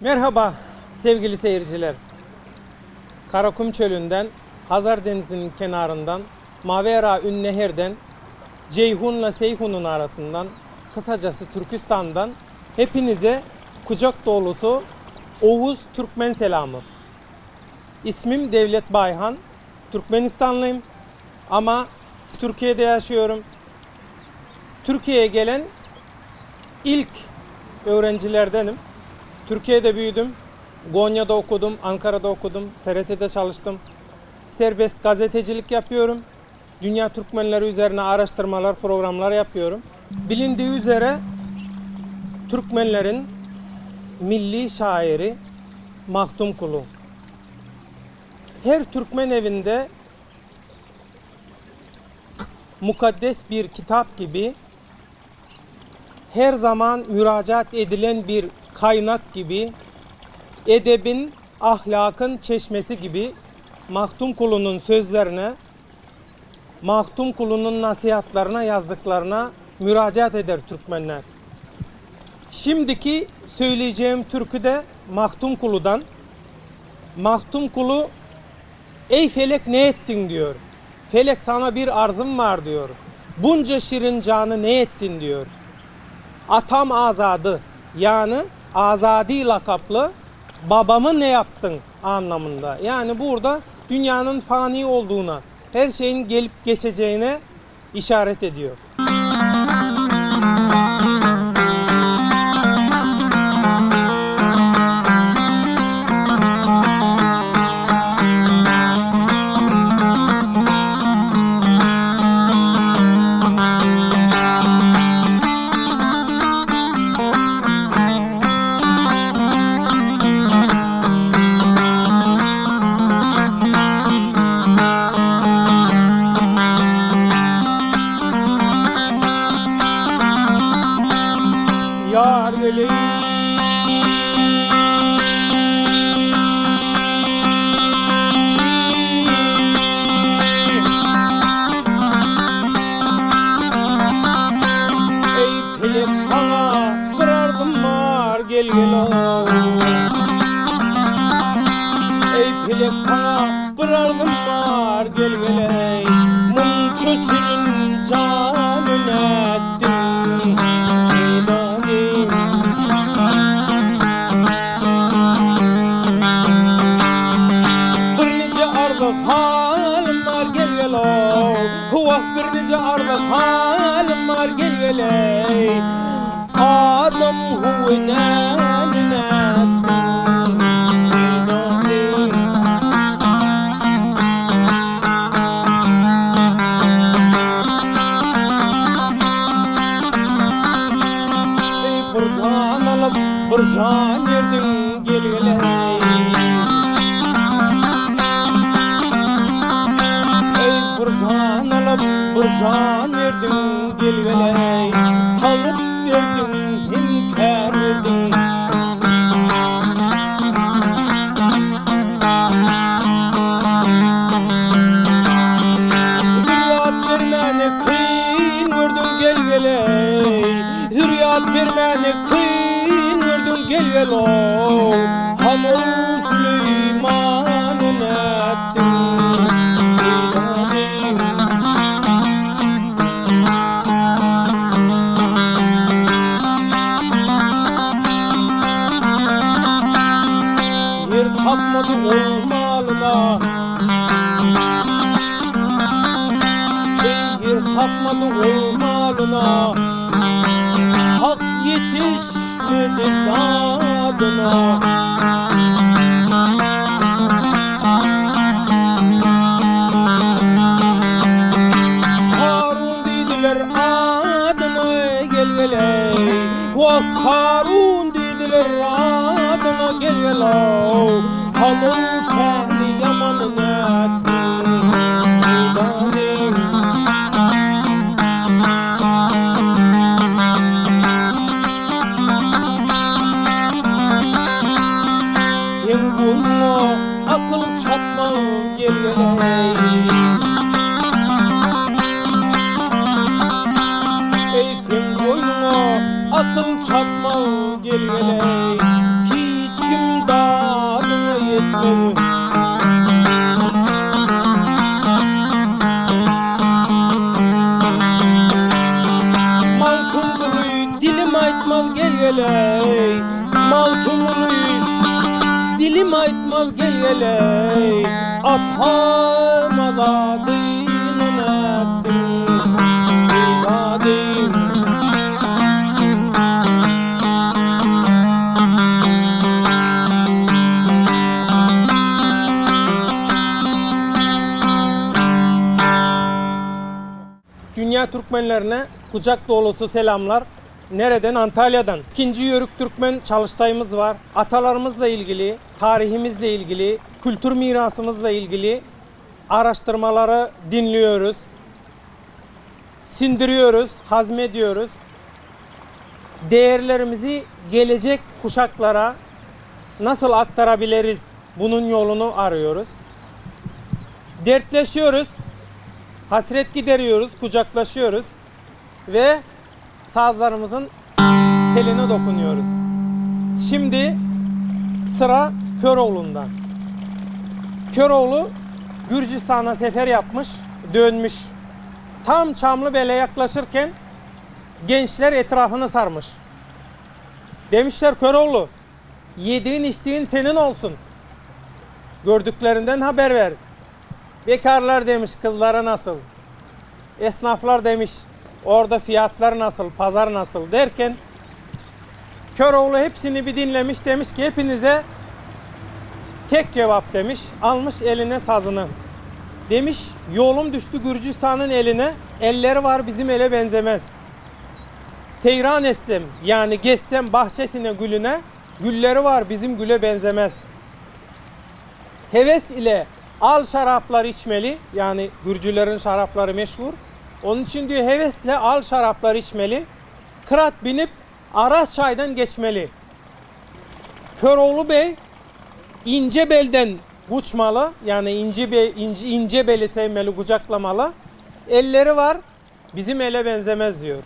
Merhaba sevgili seyirciler. Karakum Çölü'nden, Hazar Denizi'nin kenarından, Mavera Ünnehir'den, Ceyhun'la Seyhun'un arasından, kısacası Türkistan'dan hepinize kucak dolusu Oğuz Türkmen selamı. İsmim Devlet Bayhan, Türkmenistanlıyım ama Türkiye'de yaşıyorum. Türkiye'ye gelen ilk öğrencilerdenim. Türkiye'de büyüdüm. Gonya'da okudum, Ankara'da okudum, TRT'de çalıştım. Serbest gazetecilik yapıyorum. Dünya Türkmenleri üzerine araştırmalar, programlar yapıyorum. Bilindiği üzere Türkmenlerin milli şairi Mahdum Kulu. Her Türkmen evinde mukaddes bir kitap gibi her zaman müracaat edilen bir kaynak gibi, edebin, ahlakın çeşmesi gibi Mahtum Kulu'nun sözlerine, Mahtum Kulu'nun nasihatlarına, yazdıklarına müracaat eder Türkmenler. Şimdiki söyleyeceğim türkü de Mahtum Kulu'dan. Mahtum Kulu, ey felek ne ettin diyor. Felek sana bir arzım var diyor. Bunca şirin canı ne ettin diyor atam azadı yani azadi lakaplı babamı ne yaptın anlamında. Yani burada dünyanın fani olduğuna, her şeyin gelip geçeceğine işaret ediyor. Yar var gel gel ol. Ey pelek sana bir arzum var gel gel ey Mumçu şirin huvenen ettin İlahi Ey bir can alıp bir can verdin gel gel ey Bununla akılım çatma gel gel ey Ey sen boynuna akıl çatma gel gel ey Hiç Maltumluyu dilim aytmal gel geley Maltumluyu dilim aytmal gel geley Atamada dinin ettim İbadim Dünya Türkmenlerine kucak dolusu selamlar. Nereden? Antalya'dan. İkinci Yörük Türkmen çalıştayımız var. Atalarımızla ilgili, tarihimizle ilgili, kültür mirasımızla ilgili araştırmaları dinliyoruz. Sindiriyoruz, hazmediyoruz. Değerlerimizi gelecek kuşaklara nasıl aktarabiliriz? Bunun yolunu arıyoruz. Dertleşiyoruz. Hasret gideriyoruz, kucaklaşıyoruz ve sazlarımızın teline dokunuyoruz. Şimdi sıra Köroğlu'ndan. Köroğlu Gürcistan'a sefer yapmış, dönmüş. Tam Çamlıbel'e yaklaşırken gençler etrafını sarmış. Demişler Köroğlu, yediğin içtiğin senin olsun. Gördüklerinden haber ver. Bekarlar demiş kızlara nasıl? Esnaflar demiş orada fiyatlar nasıl, pazar nasıl derken Köroğlu hepsini bir dinlemiş demiş ki hepinize tek cevap demiş. Almış eline sazını. Demiş yolum düştü Gürcistan'ın eline. Elleri var bizim ele benzemez. Seyran etsem yani geçsem bahçesine gülüne gülleri var bizim güle benzemez. Heves ile al şaraplar içmeli. Yani Gürcülerin şarapları meşhur. Onun için diyor hevesle al şaraplar içmeli. Kırat binip Aras çaydan geçmeli. Köroğlu Bey ince belden uçmalı. Yani ince, be, ince, ince beli sevmeli, kucaklamalı. Elleri var bizim ele benzemez diyor.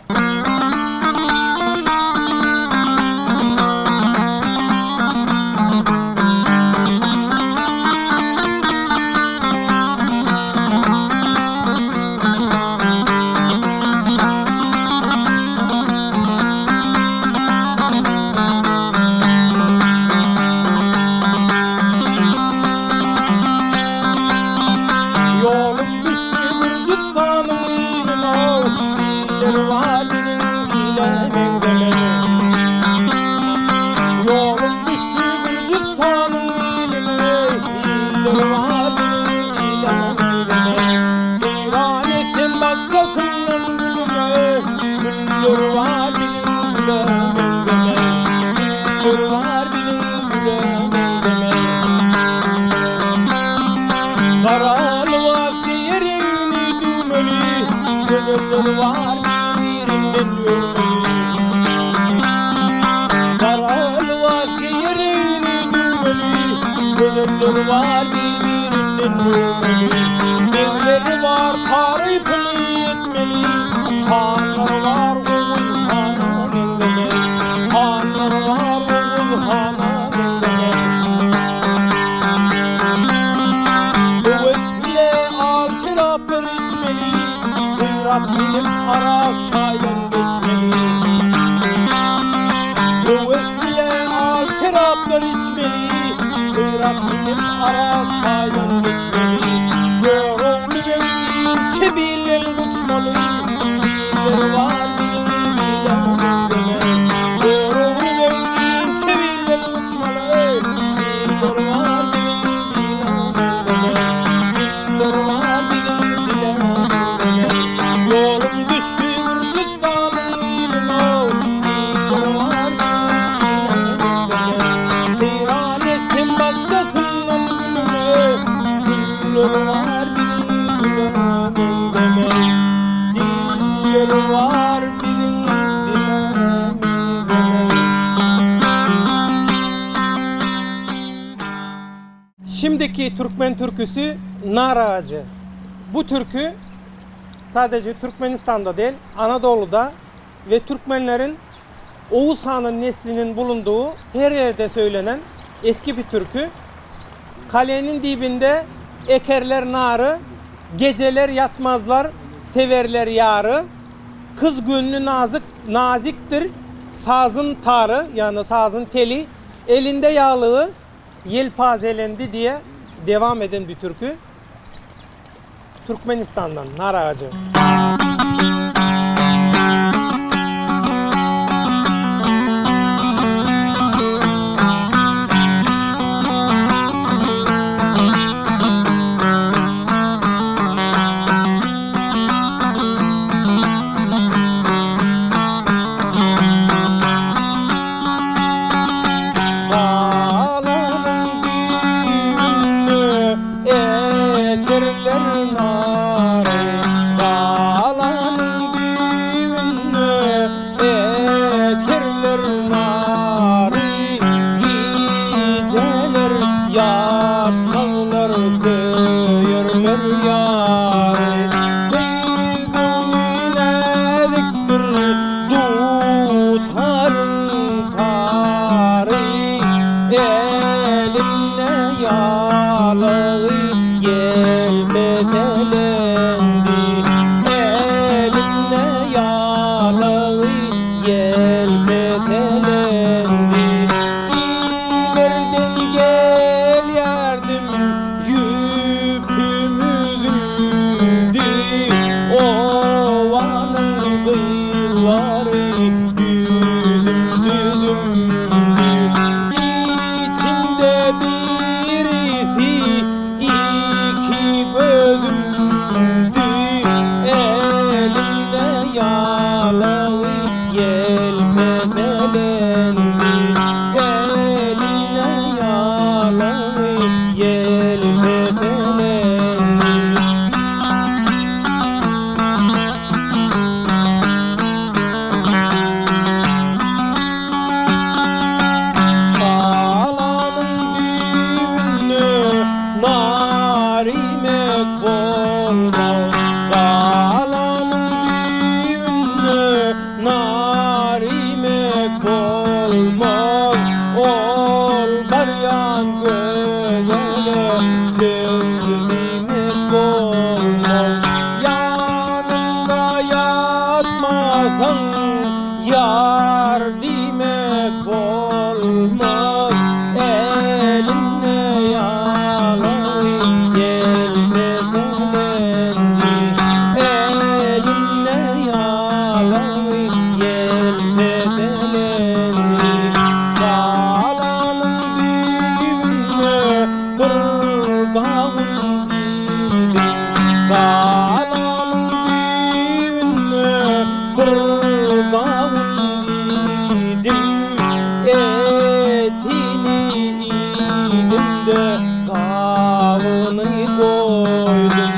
Bilip aras çaydan geçmeli Kuvvetle al şaraplar içmeli. Bilip aras çaydan geçmeli Türkmen türküsü Nar Ağacı. Bu türkü sadece Türkmenistan'da değil, Anadolu'da ve Türkmenlerin Oğuz Han'ın neslinin bulunduğu her yerde söylenen eski bir türkü. Kalenin dibinde ekerler narı, geceler yatmazlar, severler yarı. Kız gönlü nazik, naziktir, sazın tarı yani sazın teli, elinde yağlığı yelpazelendi diye devam eden bir türkü. Türkmenistan'dan nar ağacı. alma. Koydum